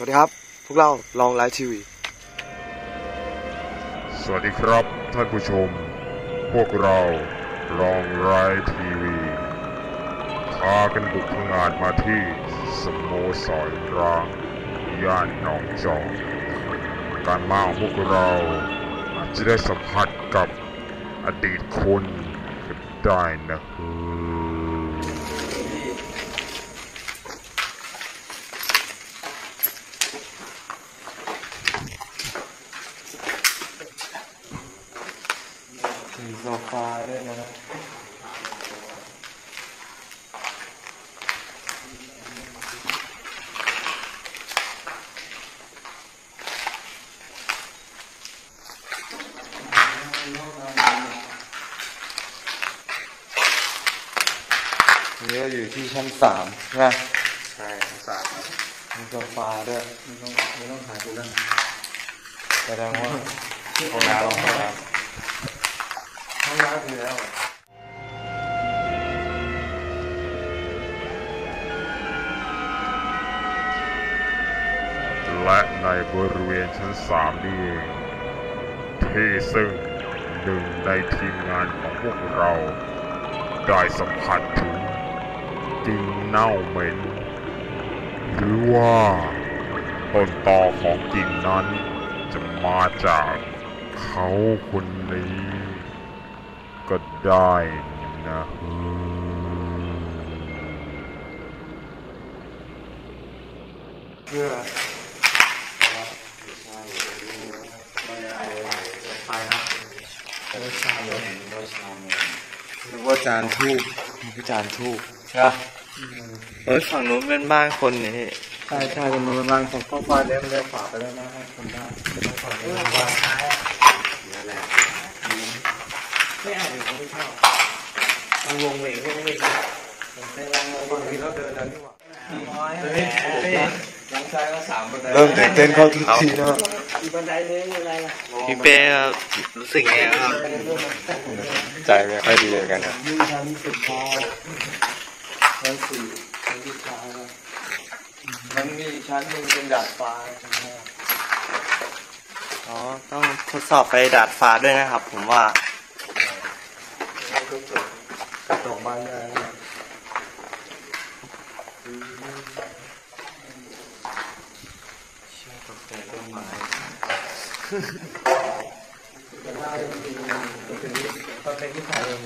สวัสดีครับ พวกเราลองไลฟ์ทีวี สวัสดีครับท่านผู้ชม พวกเราลองไรทีวีพากันบุกพงานมาที่สโมสรร้างย่านหนองจอกการมาของพวกเราอาจจะได้สัมผัสกับอดีตคนได้นะเฮ้ย มีโซฟาด้วยนะนี่เราอยู่ที่ชั้นสามนะใช่ทั้งสามครับมีโซฟาด้วยไม่ต้องไม่ต้องถ่ายกูแล้วแสดงว่าห้องน้ำห้องน้ห้ องน้ำคือแล้วและในบริเวณชั้นสามนี่เองที่ซึ่งหนึ่งในทีมงานของพวกเรา ได้สัมผัสถึงกลิ่นเน่าเหม็น หรือว่าต้นตอของกลิ่นนั้นจะมาจากเขาคนนี้ ก็ได้นะเพื่อไปครับหรือว่าจานทูบนี่คือจานทูบใช่ปะเฮ้ยฝั่งนู้นเป็นบ้านคนนี่ใช่ใช่เป็นบ้านของข้าวฟ้าเลี้ยงเลี้ยงฝาไปแล้วนะให้คนได้ไม่ต้องฝาเลี้ยงบ้านนี่แหละ ไม่อ่านอยู่ไม่ชอบมันวงเวงวงเวงผมไปลองบางทีเราเดินแล้วนี่หว่าเฮ้ยเฮ้ยยังใช้ก็สามบันเริ่มตื่นเต้นเข้าทุกทีนะอีบันไดเลยอะไรล่ะพี่เป้รู้สึกไงครับ ใจไม่ค่อยดีเลยกันครับยิ่งชั้นสุดท้ายชั้นสี่ชั้นสุดท้ายแล้วมันมีชั้นหนึ่งเป็นดาดฟ้าอ๋อ ต้องทดสอบไปดาดฟ้าด้วยนะครับ ผมว่า กระจกบานใหญ่นะ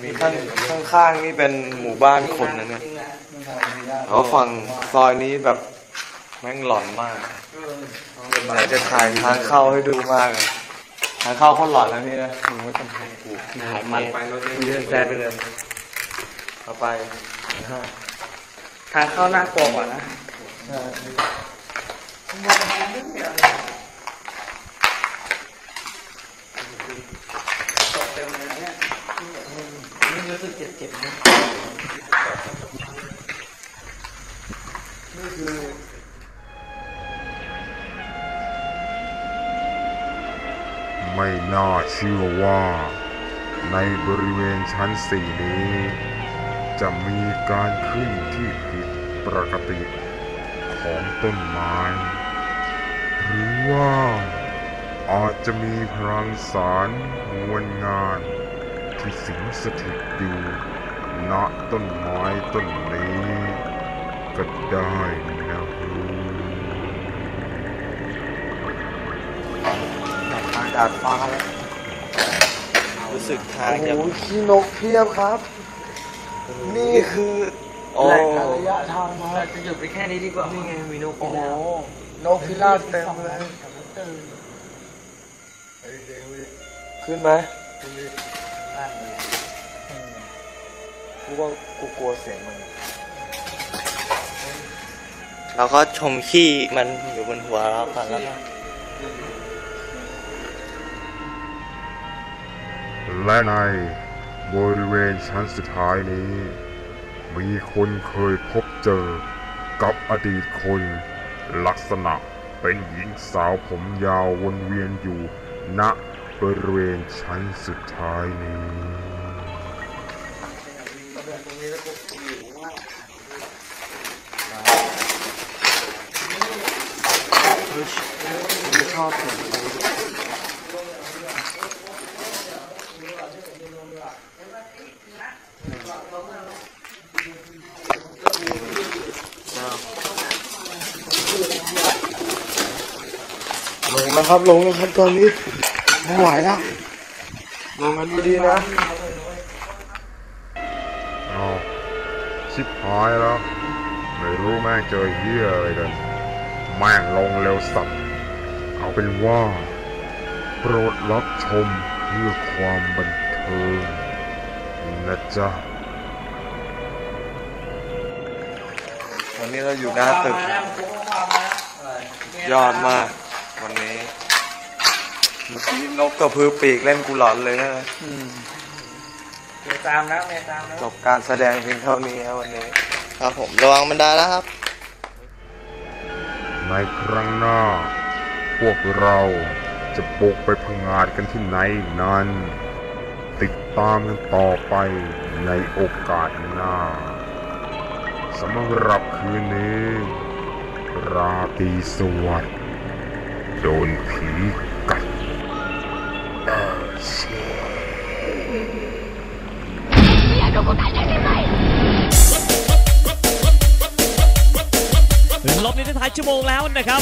มีข้างข้างๆนี่เป็นหมู่บ้านคนนะเนี่ยแล้วฝั่งซอยนี้แบบแม่งหลอนมากอยากจะถ่ายทางเข้าให้ดูมากเลยทางเข้าโคนหลอนนะพี่นะมึงไม่ต้องถ่ายกูถ่ายมันไปรถเดินแซนไปเลย เอาไปทางเข้าหน้ากลัวกว่านะรู้สึกเจ็บๆนะไม่น่าเชื่อว่าในบริเวณชั้นสี่นี้ จะมีการขึ้นที่ผิดปกติของต้นไม้ หรือว่าอาจจะมีพลังสารมวลงาน ที่สิงสถิตอยู่ณต้นไม้ต้นนี้ก็ได้นะฮูทางดาดฟ้าแล้วรู้สึกทางจะโอ้ยขี้นกเพียบครับ นี่คือโอ้แหล่งระยะทางมาจะหยุดไปแค่นี้ดีกว่านี่ไงมีนกโอ้โหนกพิราบเต็มเลยขึ้นไหมกูว่ากูกลัวเสียงมัน เราก็ชมขี้มันอยู่บนหัวเรากันแล้วก็และใน บริเวณชั้นสุดท้ายนี้ มีคนเคยพบเจอกับอดีตคน ลักษณะเป็นหญิงสาวผมยาววนเวียนอยู่ณบริเวณชั้นสุดท้ายนี้เอบเสี ยงนี้ลงนะครับ ลงนะครับตอนนี้ไม่ไหวแล้วลงกันดีๆนะเอาชิบหายแล้ว ไม่รู้แม่งเจอเหี้ยอะไรกัน แม่งลงเร็วสัตว์ เอาเป็นว่า โปรดรับชมเพื่อความบันเทิงนะจ๊ะวันนี้เราอยู่หน้าตึก ยอดมาก วันนี้เมื่อกี้นกกระพือปีกเล่นกูหลอนเลยนะเมียตามนะเมียตามนะจบการแสดงเพียงเท่านี้ครับวันนี้ ครับผมระวังบันไดนะครับ ในครั้งหน้า พวกเราจะบุกไปพังงาดกันที่ไหนนั้น ติดตามกันต่อไปในโอกาสหน้าสำหรับคืนนี้ ราตรีสวัสดิ์ โดนผีกัดถึงรอบนี้ได้ท้ายชั่วโมงแล้วนะครับ